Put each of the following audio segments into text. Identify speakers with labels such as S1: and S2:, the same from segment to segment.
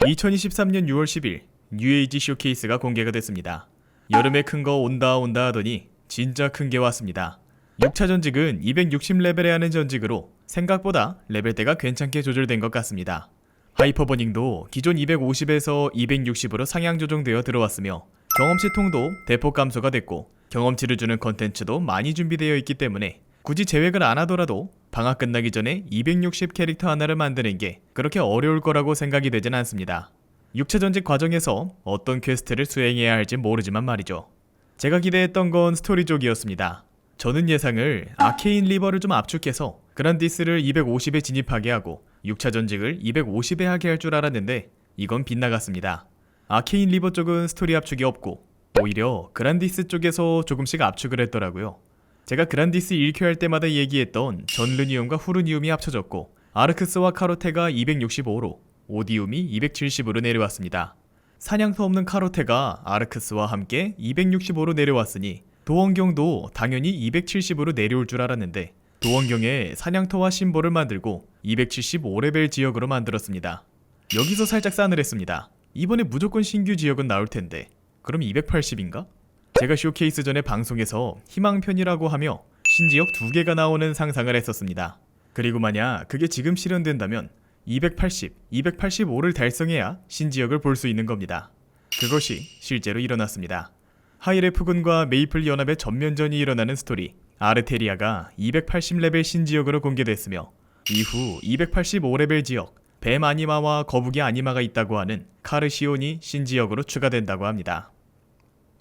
S1: 2023년 6월 10일 UAG 쇼케이스가 공개가 됐습니다. 여름에 큰 거 온다 온다 하더니 진짜 큰 게 왔습니다. 6차 전직은 260레벨에 하는 전직으로 생각보다 레벨대가 괜찮게 조절된 것 같습니다. 하이퍼버닝도 기존 250에서 260으로 상향 조정되어 들어왔으며 경험치 통도 대폭 감소가 됐고 경험치를 주는 컨텐츠도 많이 준비되어 있기 때문에 굳이 제획을 안 하더라도 방학 끝나기 전에 260 캐릭터 하나를 만드는 게 그렇게 어려울 거라고 생각이 되진 않습니다. 6차 전직 과정에서 어떤 퀘스트를 수행해야 할지 모르지만 말이죠. 제가 기대했던 건 스토리 쪽이었습니다. 저는 예상을 아케인 리버를 좀 압축해서 그란디스를 250에 진입하게 하고 6차 전직을 250에 하게 할 줄 알았는데 이건 빗나갔습니다. 아케인 리버 쪽은 스토리 압축이 없고 오히려 그란디스 쪽에서 조금씩 압축을 했더라고요. 제가 그란디스 1큐 할 때마다 얘기했던 전르니움과 후르니움이 합쳐졌고 아르크스와 카로테가 265로 오디움이 270으로 내려왔습니다. 사냥터 없는 카로테가 아르크스와 함께 265로 내려왔으니 도원경도 당연히 270으로 내려올 줄 알았는데 도원경에 사냥터와 심볼을 만들고 275레벨 지역으로 만들었습니다. 여기서 살짝 싸늘했습니다. 이번에 무조건 신규 지역은 나올 텐데 그럼 280인가? 제가 쇼케이스 전에 방송에서 희망편이라고 하며 신지역 두 개가 나오는 상상을 했었습니다. 그리고 만약 그게 지금 실현된다면 280, 285를 달성해야 신지역을 볼 수 있는 겁니다. 그것이 실제로 일어났습니다. 하이레프군과 메이플 연합의 전면전이 일어나는 스토리 아르테리아가 280레벨 신지역으로 공개됐으며 이후 285레벨 지역 뱀 아니마와 거북이 아니마가 있다고 하는 카르시온이 신지역으로 추가된다고 합니다.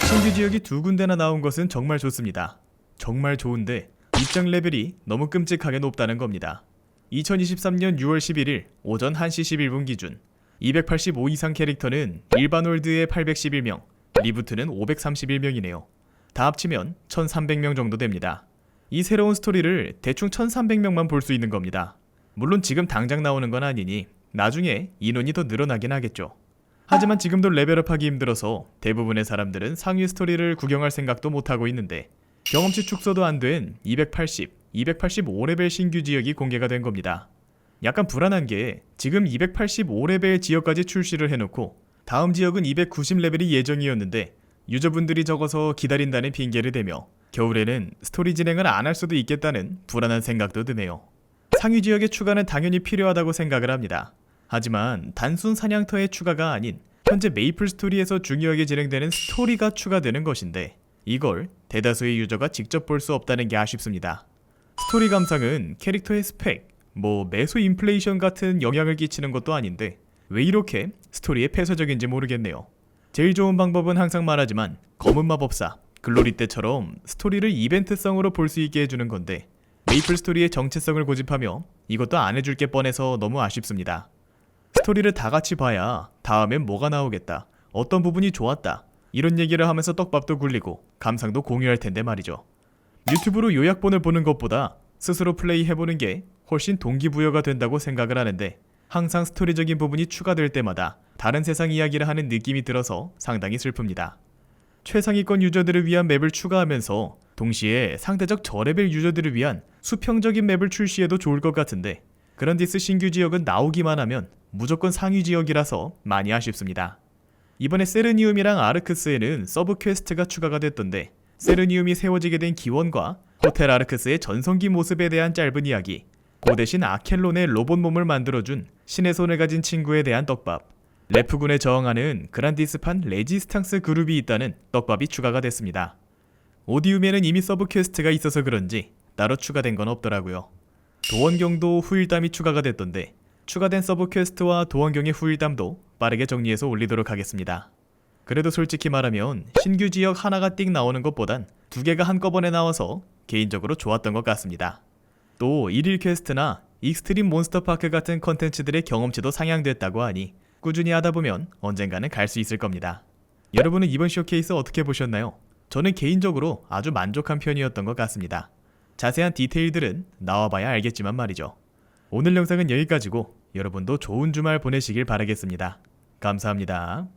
S1: 신규 지역이 두 군데나 나온 것은 정말 좋습니다. 정말 좋은데 입장 레벨이 너무 끔찍하게 높다는 겁니다. 2023년 6월 11일 오전 1시 11분 기준 285 이상 캐릭터는 일반 홀드에 811명, 리부트는 531명이네요. 다 합치면 1300명 정도 됩니다. 이 새로운 스토리를 대충 1300명만 볼 수 있는 겁니다. 물론 지금 당장 나오는 건 아니니 나중에 인원이 더 늘어나긴 하겠죠. 하지만 지금도 레벨업하기 힘들어서 대부분의 사람들은 상위 스토리를 구경할 생각도 못하고 있는데 경험치 축소도 안 된 280, 285레벨 신규 지역이 공개가 된 겁니다. 약간 불안한 게 지금 285레벨 지역까지 출시를 해놓고 다음 지역은 290레벨이 예정이었는데 유저분들이 적어서 기다린다는 핑계를 대며 겨울에는 스토리 진행을 안 할 수도 있겠다는 불안한 생각도 드네요. 상위 지역의 추가는 당연히 필요하다고 생각을 합니다. 하지만 단순 사냥터의 추가가 아닌 현재 메이플 스토리에서 중요하게 진행되는 스토리가 추가되는 것인데 이걸 대다수의 유저가 직접 볼 수 없다는 게 아쉽습니다. 스토리 감상은 캐릭터의 스펙, 뭐 매수 인플레이션 같은 영향을 끼치는 것도 아닌데 왜 이렇게 스토리에 폐쇄적인지 모르겠네요. 제일 좋은 방법은 항상 말하지만 검은 마법사, 글로리 때처럼 스토리를 이벤트성으로 볼 수 있게 해주는 건데 메이플 스토리의 정체성을 고집하며 이것도 안 해줄 게 뻔해서 너무 아쉽습니다. 스토리를 다 같이 봐야 다음엔 뭐가 나오겠다, 어떤 부분이 좋았다 이런 얘기를 하면서 떡밥도 굴리고 감상도 공유할 텐데 말이죠. 유튜브로 요약본을 보는 것보다 스스로 플레이 해보는 게 훨씬 동기부여가 된다고 생각을 하는데 항상 스토리적인 부분이 추가될 때마다 다른 세상 이야기를 하는 느낌이 들어서 상당히 슬픕니다. 최상위권 유저들을 위한 맵을 추가하면서 동시에 상대적 저레벨 유저들을 위한 수평적인 맵을 출시해도 좋을 것 같은데 그란디스 신규 지역은 나오기만 하면 무조건 상위 지역이라서 많이 아쉽습니다. 이번에 세르니움이랑 아르크스에는 서브 퀘스트가 추가가 됐던데 세르니움이 세워지게 된 기원과 호텔 아르크스의 전성기 모습에 대한 짧은 이야기 그 대신 아켈론의 로봇 몸을 만들어준 신의 손을 가진 친구에 대한 떡밥 레프군에 저항하는 그란디스판 레지스탕스 그룹이 있다는 떡밥이 추가가 됐습니다. 오디움에는 이미 서브 퀘스트가 있어서 그런지 따로 추가된 건 없더라고요. 도원경도 후일담이 추가가 됐던데 추가된 서브 퀘스트와 도원경의 후일담도 빠르게 정리해서 올리도록 하겠습니다. 그래도 솔직히 말하면 신규 지역 하나가 띡 나오는 것보단 두 개가 한꺼번에 나와서 개인적으로 좋았던 것 같습니다. 또 일일 퀘스트나 익스트림 몬스터 파크 같은 컨텐츠들의 경험치도 상향됐다고 하니 꾸준히 하다 보면 언젠가는 갈 수 있을 겁니다. 여러분은 이번 쇼케이스 어떻게 보셨나요? 저는 개인적으로 아주 만족한 편이었던 것 같습니다. 자세한 디테일들은 나와봐야 알겠지만 말이죠. 오늘 영상은 여기까지고 여러분도 좋은 주말 보내시길 바라겠습니다. 감사합니다.